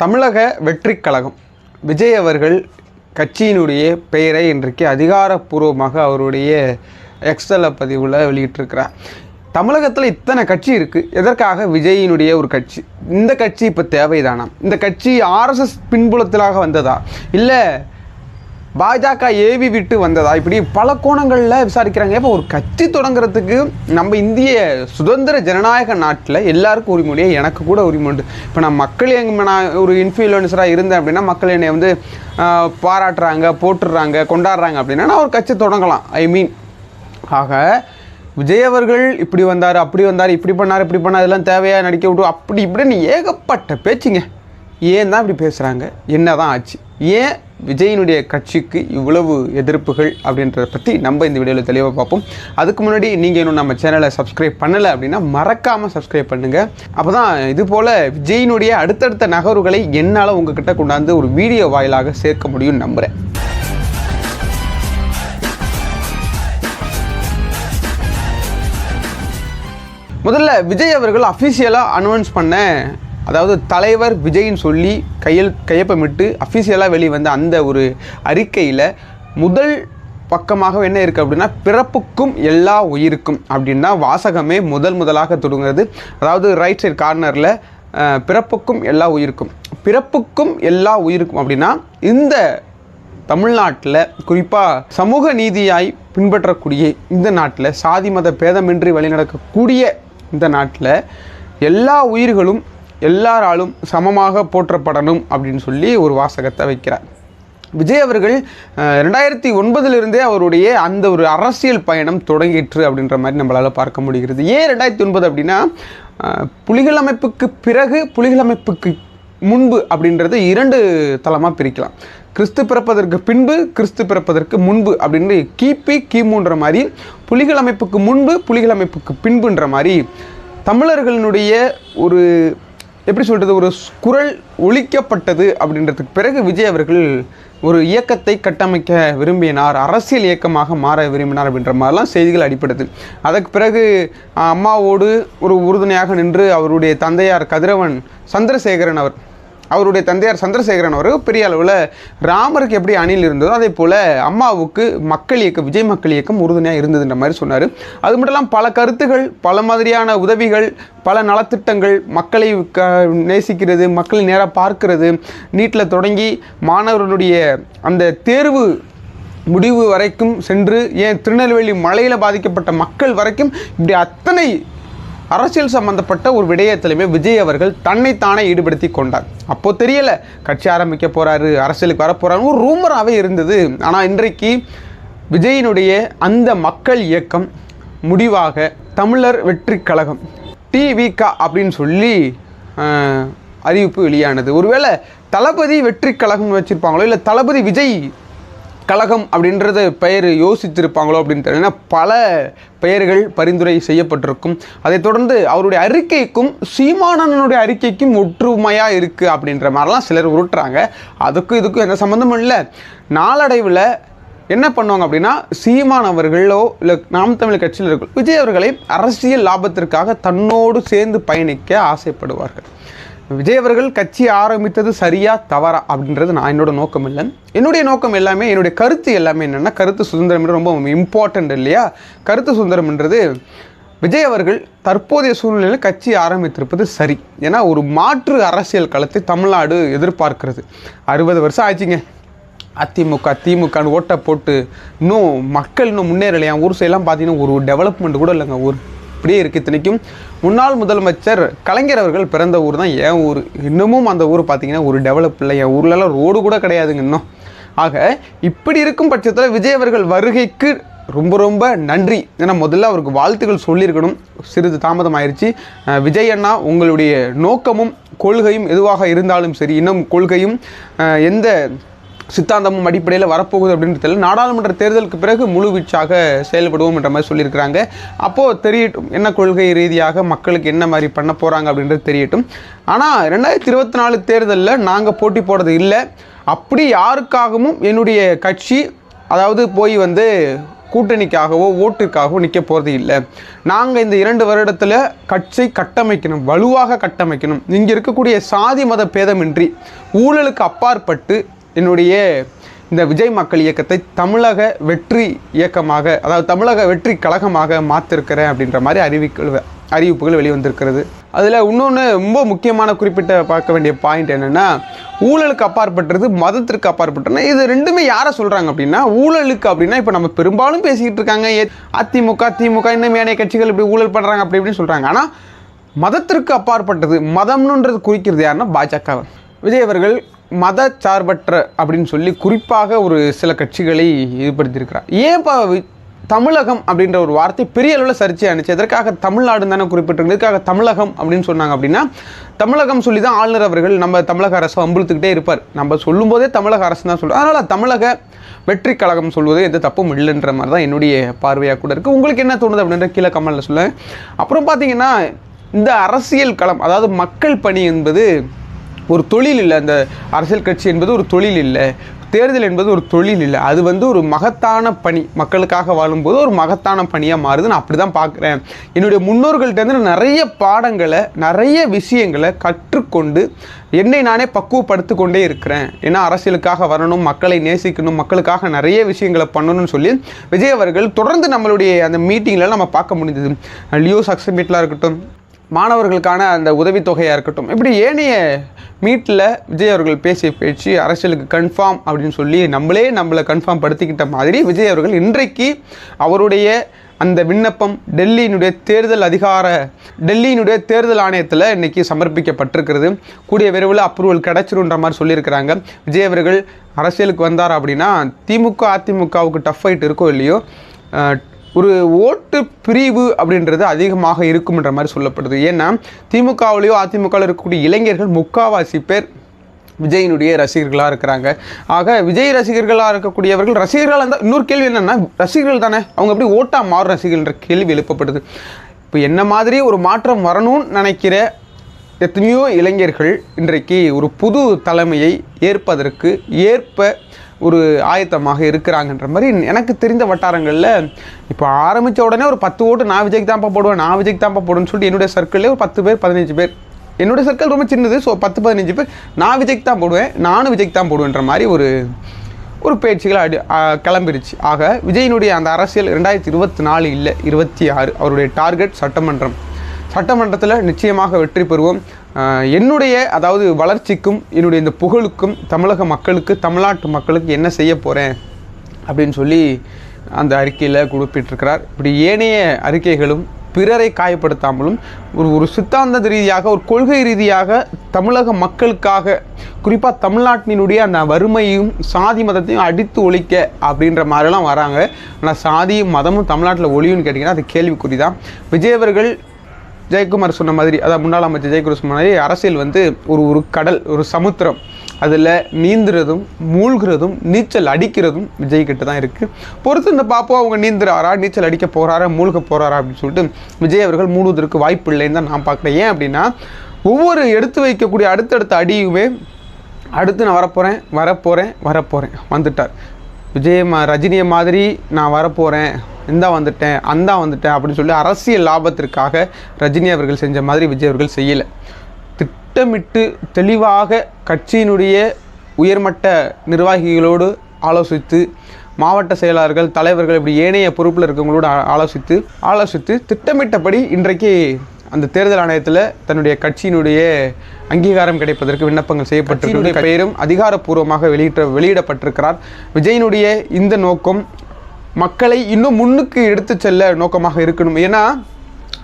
தமிழக வெற்றிக் கழகம். விஜய் அவர்கள் கட்சியினுடைய பெயரை இன்றைக்கு அதிகாரப்பூர்வமாக அவருடைய எக்ஸல பதிவில் வெளியிட்டிருக்கிறார். தமிழகத்தில் இத்தனை கட்சி இருக்குது எதற்காக விஜயினுடைய ஒரு கட்சி? இந்த கட்சி இப்போ தேவைதானா? இந்த கட்சி ஆர்எஸ்எஸ் பின்புலத்திலாக வந்ததா? இல்லை பாஜக ஏவி விட்டு வந்ததா? இப்படி பல கோணங்களில் விசாரிக்கிறாங்க. இப்போ ஒரு கட்சி தொடங்குறதுக்கு நம்ம இந்திய சுதந்திர ஜனநாயக நாட்டில் எல்லாருக்கும் உரிமை எனக்கு கூட உரிமை உண்டு. இப்போ நான் மக்கள் எங்க நான் ஒரு இன்ஃப்ளூயன்சராக இருந்தேன் அப்படின்னா மக்கள் என்னை வந்து பாராட்டுறாங்க போட்டுடுறாங்க கொண்டாடுறாங்க அப்படின்னா நான் ஒரு கட்சி தொடங்கலாம். ஐ மீன் ஆக விஜய் அவர்கள் இப்படி வந்தார் அப்படி வந்தார் இப்படி பண்ணார் இப்படி பண்ணார் இதெல்லாம் தேவையாக நடிக்க விட்டு அப்படி இப்படின்னு ஏகப்பட்ட பேச்சுங்க. ஏன் தான் இப்படி பேசுகிறாங்க என்ன தான் ஆச்சு? ஏன் விஜயினுடைய கட்சிக்கு இவ்வளவு எதிர்ப்புகள் அப்படின்றத பற்றி நம்ம இந்த வீடியோவில் தெளிவாக பார்ப்போம். அதுக்கு முன்னாடி நீங்கள் இன்னும் நம்ம சேனலை சப்ஸ்கிரைப் பண்ணலை அப்படின்னா மறக்காமல் சப்ஸ்கிரைப் பண்ணுங்கள் அப்போ தான் இது போல் விஜயினுடைய அடுத்தடுத்த நகர்வுகளை என்னால் உங்ககிட்ட கொண்டாந்து ஒரு வீடியோ வாயிலாக சேர்க்க முடியும்னு நம்புகிறேன் முதல்ல விஜய் அவர்கள் அஃபிஷியலாக அனௌன்ஸ் பண்ண அதாவது தலைவர் விஜய்னு சொல்லி கையெழு கையொப்பமிட்டு அஃபிஷியலாக வெளிவந்த அந்த ஒரு அறிக்கையில் முதல் பக்கமாக என்ன இருக்குது அப்படின்னா பிறப்புக்கும் எல்லா உயிருக்கும் அப்படின்னா வாசகமே முதல் முதலாக தொடங்குறது. அதாவது ரைட் சைடு கார்னரில் பிறப்புக்கும் எல்லா உயிருக்கும். பிறப்புக்கும் எல்லா உயிருக்கும் அப்படின்னா இந்த தமிழ்நாட்டில் குறிப்பாக சமூக நீதியாய் பின்பற்றக்கூடிய இந்த நாட்டில் சாதி மத பேதமின்றி வழிநடக்கக்கூடிய இந்த நாட்டில் எல்லா உயிர்களும் எல்லாராலும் சமமாக போற்றப்படணும் அப்படின்னு சொல்லி ஒரு வாசகத்தை வைக்கிறார். விஜய் அவர்கள் ரெண்டாயிரத்தி ஒன்பதிலிருந்தே அவருடைய அந்த ஒரு அரசியல் பயணம் தொடங்கிற்று அப்படின்ற மாதிரி நம்மளால் பார்க்க முடிகிறது. ஏன் ரெண்டாயிரத்தி ஒன்பது அப்படின்னா புலிகள் அமைப்புக்கு பிறகு புலிகள் அமைப்புக்கு முன்பு அப்படின்றத இரண்டு தளமாக பிரிக்கலாம். கிறிஸ்து பிறப்பதற்கு பின்பு கிறிஸ்து பிறப்பதற்கு முன்பு அப்படின்னு கிபி கிமுன்ற மாதிரி புலிகள் அமைப்புக்கு முன்பு புலிகள் அமைப்புக்கு பின்புன்ற மாதிரி தமிழர்களினுடைய ஒரு எப்படி சொல்கிறது ஒரு ஸ்- குரல் ஒழிக்கப்பட்டது அப்படின்றதுக்கு பிறகு விஜய் அவர்கள் ஒரு இயக்கத்தை கட்டமைக்க விரும்பினார் அரசியல் இயக்கமாக மாற விரும்பினார் அப்படின்ற மாதிரிலாம் செய்திகள் அடிப்படுது அதற்கு பிறகு அம்மாவோடு ஒரு உறுதுணையாக நின்று அவருடைய தந்தையார் கதிரவன் சந்திரசேகரன் அவர் அவருடைய தந்தையார் சந்திரசேகரன் அவர் பெரிய அளவில் ராமருக்கு எப்படி அணில் இருந்ததோ அதே போல் அம்மாவுக்கு மக்கள் இயக்கம் விஜய் மக்கள் இயக்கம் உறுதுணையாக இருந்ததுன்ற மாதிரி சொன்னார். அது மட்டும் இல்லாமல் பல கருத்துகள் பல மாதிரியான உதவிகள் பல நலத்திட்டங்கள் மக்களை க நேசிக்கிறது மக்களை நேராக பார்க்கிறது நீட்டில் தொடங்கி மாணவர்களுடைய அந்த தேர்வு முடிவு வரைக்கும் சென்று ஏன் திருநெல்வேலி மலையில் பாதிக்கப்பட்ட மக்கள் வரைக்கும் இப்படி அத்தனை அரசியல் சம்பந்தப்பட்ட ஒரு விடயத்திலுமே விஜய் அவர்கள் தன்னைத்தானே ஈடுபடுத்தி கொண்டார். அப்போ தெரியல கட்சி ஆரம்பிக்க போறாரு அரசியலுக்கு வர ஒரு ரூமராகவே இருந்தது. ஆனால் இன்றைக்கு விஜயினுடைய அந்த மக்கள் இயக்கம் முடிவாக தமிழர் வெற்றி கழகம் டிவிகா அப்படின்னு சொல்லி அறிவிப்பு வெளியானது. ஒருவேளை தளபதி வெற்றி கழகம்னு வச்சுருப்பாங்களோ இல்லை தளபதி விஜய் கழகம் அப்படின்றது பெயர் யோசித்திருப்பாங்களோ அப்படின்னு தெரியல. பல பெயர்கள் பரிந்துரை செய்யப்பட்டிருக்கும். அதைத் தொடர்ந்து அவருடைய அறிக்கைக்கும் சீமானனுடைய அறிக்கைக்கும் ஒற்றுமையாக இருக்குது அப்படின்ற மாதிரிலாம் சிலர் உருட்டுறாங்க. அதுக்கும் இதுக்கும் எந்த சம்மந்தமும் இல்லை. நாளடைவில் என்ன பண்ணுவாங்க அப்படின்னா சீமான் அவர்களோ இல்லை நாம் தமிழ் கட்சியில் இருக்கும் விஜய் அவர்களை அரசியல் லாபத்திற்காக தன்னோடு சேர்ந்து பயணிக்க ஆசைப்படுவார்கள். விஜய் அவர்கள் கட்சி ஆரம்பித்தது சரியா தவறா அப்படின்றது நான் என்னோட நோக்கம் இல்லை. என்னுடைய நோக்கம் எல்லாமே என்னுடைய கருத்து எல்லாமே என்னென்னா கருத்து சுதந்திரம் ரொம்ப இம்பார்ட்டண்ட் இல்லையா? கருத்து சுதந்திரம்ன்றது விஜய் அவர்கள் தற்போதைய சூழ்நிலையில் கட்சி ஆரம்பித்திருப்பது சரி. ஏன்னா ஒரு மாற்று அரசியல் களத்தை தமிழ்நாடு எதிர்பார்க்கிறது. அறுபது வருஷம் ஆச்சுங்க அதிமுக திமுகன்னு ஓட்டை போட்டு இன்னும் மக்கள் இன்னும் முன்னேறலையா? ஊர் சைடெலாம் பார்த்தீங்கன்னா ஒரு டெவலப்மெண்ட் கூட இல்லைங்க. ஊர் அப்படியே இருக்குது இத்தனைக்கும் முன்னாள் முதலமைச்சர் கலைஞர் அவர்கள் பிறந்த ஊர் தான் என் ஊர். இன்னமும் அந்த ஊர் பார்த்தீங்கன்னா ஒரு டெவலப் இல்லை. என் ஊர்லலாம் ரோடு கூட கிடையாதுங்க இன்னும். ஆக இப்படி இருக்கும் பட்சத்தில் விஜய் அவர்கள் வருகைக்கு ரொம்ப ரொம்ப நன்றி. ஏன்னா முதல்ல அவருக்கு வாழ்த்துக்கள் சொல்லியிருக்கணும். சிறிது தாமதம் ஆயிடுச்சு விஜய் அண்ணா உங்களுடைய நோக்கமும் கொள்கையும் எதுவாக இருந்தாலும் சரி இன்னும் கொள்கையும் எந்த சித்தாந்தமும் அடிப்படையில் வரப்போகுது அப்படின்னு தெரியல. நாடாளுமன்ற தேர்தலுக்கு பிறகு முழு வீச்சாக செயல்படுவோம் என்ற மாதிரி சொல்லியிருக்கிறாங்க. அப்போது தெரியட்டும் என்ன கொள்கை ரீதியாக மக்களுக்கு என்ன மாதிரி பண்ண போகிறாங்க அப்படின்றது தெரியட்டும். ஆனால் ரெண்டாயிரத்தி இருபத்தி நாலு தேர்தலில் நாங்கள் போட்டி போடுறது இல்லை. அப்படி யாருக்காகவும் என்னுடைய கட்சி அதாவது போய் வந்து கூட்டணிக்காகவோ ஓட்டுக்காகவோ நிற்க போகிறது இல்லை. நாங்கள் இந்த இரண்டு வருடத்தில் கட்சி கட்டமைக்கணும் வலுவாக கட்டமைக்கணும். இங்கே இருக்கக்கூடிய சாதி மத பேதமின்றி ஊழலுக்கு அப்பாற்பட்டு என்னுடைய இந்த விஜய் மக்கள் இயக்கத்தை தமிழக வெற்றி இயக்கமாக அதாவது தமிழக வெற்றி கழகமாக மாற்றிருக்கிறேன் அப்படின்ற மாதிரி அறிவிக்கல் அறிவிப்புகள் வெளிவந்திருக்கிறது. அதில் இன்னொன்று ரொம்ப முக்கியமான குறிப்பிட்ட பார்க்க வேண்டிய பாயிண்ட் என்னென்னா ஊழலுக்கு அப்பாற்பட்டது மதத்திற்கு அப்பாற்பட்டதுனா இது ரெண்டுமே யாரை சொல்கிறாங்க அப்படின்னா ஊழலுக்கு அப்படின்னா இப்போ நம்ம பெரும்பாலும் பேசிக்கிட்டு இருக்காங்க ஏ- அதிமுக திமுக இன்னும் ஏனைய கட்சிகள் இப்படி ஊழல் பண்ணுறாங்க அப்படி இப்படின்னு சொல்கிறாங்க ஆனால் மதத்திற்கு அப்பாற்பட்டது மதம்னுன்றது குறிக்கிறது யாருன்னா பாஜக விஜய் அவர்கள் மத சார்பற்ற அப்படின்னு சொல்லி குறிப்பாக ஒரு சில கட்சிகளை ஈடுபடுத்தியிருக்கிறார் ஏன் இப்போ தமிழகம் அப்படின்ற ஒரு வார்த்தை பெரிய அளவில் சர்ச்சை அனுச்சு எதற்காக தமிழ்நாடு தானே குறிப்பிட்டிருக்கு எதுக்காக தமிழகம் அப்படின்னு சொன்னாங்க அப்படின்னா தமிழகம் சொல்லி தான் ஆளுநர் அவர்கள் நம்ம தமிழக அரசு அம்புழுத்துக்கிட்டே இருப்பார். நம்ம சொல்லும்போதே தமிழக அரசு தான் சொல்கிறோம் அதனால் தமிழக வெற்றி கழகம் சொல்வது எந்த தப்பும் இல்லைன்ற மாதிரி தான் என்னுடைய பார்வையாக கூட இருக்குது உங்களுக்கு என்ன தோணுது அப்படின்ற கீழே கமலில் சொல்லுங்கள் அப்புறம் பார்த்தீங்கன்னா இந்த அரசியல் களம் அதாவது மக்கள் பணி என்பது ஒரு தொழில் இல்லை. அந்த அரசியல் கட்சி என்பது ஒரு தொழில் இல்லை. தேர்தல் என்பது ஒரு தொழில் இல்லை. அது வந்து ஒரு மகத்தான பணி. மக்களுக்காக வாழும்போது ஒரு மகத்தான பணியாக மாறுது நான் அப்படி தான் பார்க்குறேன். என்னுடைய முன்னோர்கள்ட்டேருந்து நான் நிறைய பாடங்களை நிறைய விஷயங்களை கற்றுக்கொண்டு என்னை நானே பக்குவப்படுத்தி கொண்டே இருக்கிறேன். ஏன்னா அரசியலுக்காக வரணும் மக்களை நேசிக்கணும் மக்களுக்காக நிறைய விஷயங்களை பண்ணணும்னு சொல்லி விஜய் அவர்கள் தொடர்ந்து நம்மளுடைய அந்த மீட்டிங்கில் நம்ம பார்க்க முடிஞ்சது லியோ சக்ஸஸ் மீட்லாம் இருக்கட்டும் மாணவர்களுக்கான அந்த உதவித்தொகையாக இருக்கட்டும். இப்படி ஏனைய மீட்டில் விஜய் அவர்கள் பேசிய பேச்சு அரசியலுக்கு கன்ஃபார்ம் அப்படின்னு சொல்லி நம்மளே நம்மளை கன்ஃபார்ம் படுத்திக்கிட்ட மாதிரி விஜய் அவர்கள் இன்றைக்கு அவருடைய அந்த விண்ணப்பம் டெல்லியினுடைய தேர்தல் அதிகார டெல்லியினுடைய தேர்தல் ஆணையத்தில் இன்றைக்கி சமர்ப்பிக்கப்பட்டிருக்கிறது. கூடிய விரைவில் அப்ரூவல் கிடச்சிருன்ற மாதிரி சொல்லியிருக்கிறாங்க. விஜய் அவர்கள் அரசியலுக்கு வந்தார் அப்படின்னா திமுக அதிமுகவுக்கு டஃப் ஃபைட் இருக்கோ இல்லையோ ஒரு ஓட்டு பிரிவு அப்படின்றது அதிகமாக இருக்கும்ன்ற மாதிரி சொல்லப்படுது. ஏன்னா திமுகவிலையோ அதிமுகவில் இருக்கக்கூடிய இளைஞர்கள் முக்காவாசி பேர் விஜயினுடைய ரசிகர்களாக இருக்கிறாங்க. ஆக விஜய் ரசிகர்களாக இருக்கக்கூடியவர்கள் ரசிகர்களாக இருந்தால் இன்னொரு கேள்வி என்னென்னா ரசிகர்கள் தானே? அவங்க எப்படி ஓட்டா மாறும் ரசிகர்கள்ன்ற கேள்வி எழுப்பப்படுது. இப்போ என்ன மாதிரி ஒரு மாற்றம் வரணும்னு நினைக்கிற எத்தனையோ இளைஞர்கள் இன்றைக்கு ஒரு புது தலைமையை ஏற்பதற்கு ஏற்ப ஒரு ஆயத்தமாக இருக்கிறாங்கன்ற மாதிரி எனக்கு தெரிந்த வட்டாரங்களில் இப்போ ஆரம்பித்த உடனே ஒரு பத்து ஓட்டு நான் விஜய்க்கு தான்ப்பா போடுவேன் நான் விஜய்க்கு தான்ப்பா போடுவேன்னு சொல்லிட்டு என்னுடைய சர்க்கிள்லேயே ஒரு பத்து பேர் பதினஞ்சு பேர். என்னுடைய சர்க்கிள் ரொம்ப சின்னது ஸோ பத்து பதினஞ்சு பேர். நான் விஜய்க்கு தான் போடுவேன் நானும் விஜய்க்கு தான் போடுவேன்ற மாதிரி ஒரு ஒரு பேச்சுகள் அடி கிளம்பிடுச்சு கிளம்பிருச்சு. ஆக விஜயினுடைய அந்த அரசியல் ரெண்டாயிரத்தி இருபத்தி நாலு இல்லை இருபத்தி ஆறு அவருடைய டார்கெட் சட்டமன்றம். சட்டமன்றத்தில் நிச்சயமாக வெற்றி பெறுவோம். என்னுடைய அதாவது வளர்ச்சிக்கும் என்னுடைய இந்த புகழுக்கும் தமிழக மக்களுக்கு தமிழ்நாட்டு மக்களுக்கு என்ன செய்ய போகிறேன் அப்படின்னு சொல்லி அந்த அறிக்கையில் குறிப்பிட்டிருக்கிறார். இப்படி ஏனைய அறிக்கைகளும் பிறரை காயப்படுத்தாமலும் ஒரு ஒரு சித்தாந்த ரீதியாக ஒரு கொள்கை ரீதியாக தமிழக மக்களுக்காக குறிப்பாக தமிழ்நாட்டினுடைய அந்த வறுமையும் சாதி மதத்தையும் அடித்து ஒழிக்க அப்படின்ற மாதிரிலாம் வராங்க. ஆனால் சாதியும் மதமும் தமிழ்நாட்டில் ஒழியும்னு கேட்டிங்கன்னா அது கேள்விக்குறி தான் விஜயவர்கள் ஜெயக்குமார் சொன்ன மாதிரி அதாவது முன்னாள் அமைச்சர் ஜெயக்குமார் சொன்ன மாதிரி அரசியல் வந்து ஒரு ஒரு கடல் ஒரு சமுத்திரம். அதில் நீந்துறதும் மூழ்கிறதும் நீச்சல் அடிக்கிறதும் விஜய் கிட்ட தான் இருக்குது பொறுத்து இந்த பாப்பா அவங்க நீந்துறாரா நீச்சல் அடிக்க போகிறாரா மூழ்க போகிறாரா அப்படின்னு சொல்லிட்டு விஜய் அவர்கள் மூடுவதற்கு வாய்ப்பு இல்லைன்னு தான் நான் பார்க்குறேன். ஏன் அப்படின்னா ஒவ்வொரு எடுத்து வைக்கக்கூடிய அடுத்தடுத்த அடியுமே அடுத்து நான் வரப்போகிறேன் வரப்போகிறேன் வரப்போகிறேன் வந்துட்டார். விஜய் மா ரஜினியை மாதிரி நான் வரப்போகிறேன் இந்தா வந்துட்டேன் அந்தா வந்துட்டேன் அப்படின்னு சொல்லி அரசியல் லாபத்திற்காக ரஜினி அவர்கள் செஞ்ச மாதிரி விஜய் அவர்கள் செய்யலை. திட்டமிட்டு தெளிவாக கட்சியினுடைய உயர்மட்ட நிர்வாகிகளோடு ஆலோசித்து மாவட்ட செயலாளர்கள் தலைவர்கள் இப்படி ஏனைய பொறுப்பில் இருக்கவங்களோடு ஆலோசித்து ஆலோசித்து திட்டமிட்டபடி இன்றைக்கு அந்த தேர்தல் ஆணையத்தில் தன்னுடைய கட்சியினுடைய அங்கீகாரம் கிடைப்பதற்கு விண்ணப்பங்கள் செய்யப்பட்டிருக்கிறது. பெயரும் அதிகாரப்பூர்வமாக வெளியிட்ட வெளியிடப்பட்டிருக்கிறார். விஜயினுடைய இந்த நோக்கம் மக்களை இன்னும் முன்னுக்கு எடுத்து செல்ல நோக்கமாக இருக்கணும். ஏன்னா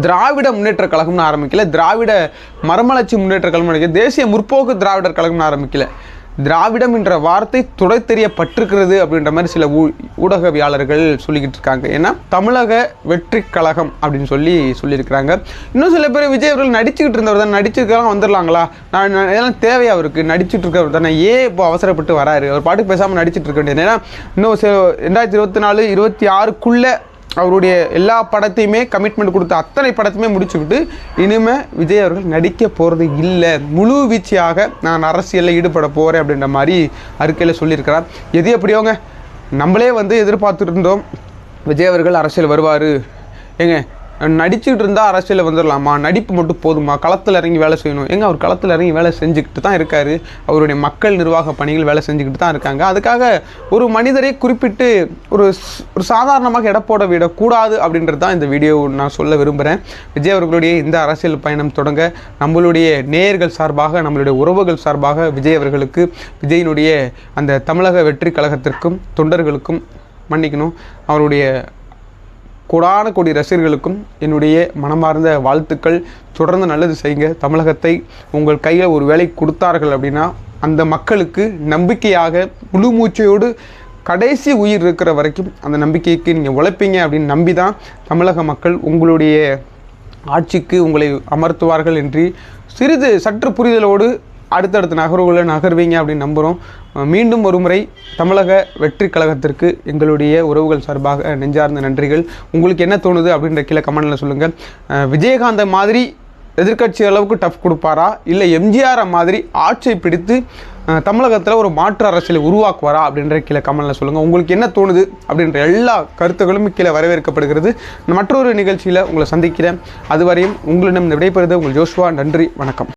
திராவிட முன்னேற்ற கழகம்னு ஆரம்பிக்கல. திராவிட மறுமலர்ச்சி முன்னேற்ற கழகம் தேசிய முற்போக்கு திராவிடர் கழகம்னு ஆரம்பிக்கல. திராவிடம் என்ற வார்த்தை துடை தெரியப்பட்டிருக்கிறது அப்படின்ற மாதிரி சில ஊ ஊடகவியாளர்கள் சொல்லிக்கிட்டு இருக்காங்க. ஏன்னா தமிழக வெற்றி கழகம் அப்படின்னு சொல்லி சொல்லியிருக்கிறாங்க. இன்னும் சில பேர் விஜய் அவர்கள் நடிச்சுக்கிட்டு இருந்தவர் தான் நடிச்சிருக்கலாம் வந்துடலாங்களா? நான் எல்லாம் இதெல்லாம் அவருக்கு? நடிச்சுட்டு இருக்கவர் தானே. ஏன் இப்போ அவசரப்பட்டு வராரு? அவர் பாட்டுக்கு பேசாமல் நடிச்சிட்டு இருக்க வேண்டியது ஏன்னா இன்னும் சில ரெண்டாயிரத்தி இருபத்தி நாலு இருபத்தி ஆறுக்குள்ளே அவருடைய எல்லா படத்தையுமே கமிட்மெண்ட் கொடுத்த அத்தனை படத்தையுமே முடிச்சுக்கிட்டு இனிமேல் விஜய் அவர்கள் நடிக்க போகிறது இல்லை. முழு வீச்சியாக நான் அரசியலில் ஈடுபட போகிறேன் அப்படின்ற மாதிரி அறிக்கையில் சொல்லியிருக்கிறார். எது எப்படியோங்க? நம்மளே வந்து எதிர்பார்த்துட்டு இருந்தோம் விஜய் அவர்கள் அரசியல் வருவார். ஏங்க நடிச்சுக்கிட்டு இருந்தால் அரசியலில் வந்துடலாமா நடிப்பு மட்டும் போதுமா? களத்தில் இறங்கி வேலை செய்யணும். எங்கே அவர் களத்தில் இறங்கி வேலை செஞ்சுக்கிட்டு தான் இருக்கார்? அவருடைய மக்கள் நிர்வாக பணிகள் வேலை செஞ்சுக்கிட்டு தான் இருக்காங்க. அதுக்காக ஒரு மனிதரை குறிப்பிட்டு ஒரு ஒரு சாதாரணமாக எடை போட விடக்கூடாது அப்படின்றது தான் இந்த வீடியோ நான் சொல்ல விரும்புகிறேன் விஜய் அவர்களுடைய இந்த அரசியல் பயணம் தொடங்க நம்மளுடைய நேயர்கள் சார்பாக நம்மளுடைய உறவுகள் சார்பாக விஜய் அவர்களுக்கு விஜயினுடைய அந்த தமிழக வெற்றி கழகத்திற்கும் தொண்டர்களுக்கும் மன்னிக்கணும். அவருடைய கோடான கோடி ரசிகர்களுக்கும் என்னுடைய மனமார்ந்த வாழ்த்துக்கள். தொடர்ந்து நல்லது செய்யுங்க. தமிழகத்தை உங்கள் கையில் ஒரு வேலை கொடுத்தார்கள் அப்படின்னா அந்த மக்களுக்கு நம்பிக்கையாக முழு மூச்சையோடு கடைசி உயிர் இருக்கிற வரைக்கும் அந்த நம்பிக்கைக்கு நீங்கள் உழைப்பீங்க அப்படின்னு நம்பி தான் தமிழக மக்கள் உங்களுடைய ஆட்சிக்கு உங்களை அமர்த்துவார்கள் என்று சிறிது சற்று புரிதலோடு அடுத்தடுத்த நகர்வுகளை நகர்வீங்க அப்படின்னு நம்புகிறோம் மீண்டும் ஒரு முறை தமிழக வெற்றி கழகத்திற்கு எங்களுடைய உறவுகள் சார்பாக நெஞ்சார்ந்த நன்றிகள். உங்களுக்கு என்ன தோணுது அப்படின்ற கீழே கமெண்டில் சொல்லுங்கள் விஜயகாந்த மாதிரி எதிர்க்கட்சி அளவுக்கு டஃப் கொடுப்பாரா? இல்லை எம்ஜிஆரை மாதிரி ஆட்சியை பிடித்து தமிழகத்தில் ஒரு மாற்று அரசியலை உருவாக்குவாரா அப்படின்ற கீழே கமெண்டில் சொல்லுங்கள் உங்களுக்கு என்ன தோணுது அப்படின்ற எல்லா கருத்துக்களும் கீழே வரவேற்கப்படுகிறது. மற்றொரு நிகழ்ச்சியில் உங்களை சந்திக்கிறேன். அதுவரையும் உங்களிடம் விடைபெறுது உங்கள் ஜோஷ்வா. நன்றி வணக்கம்.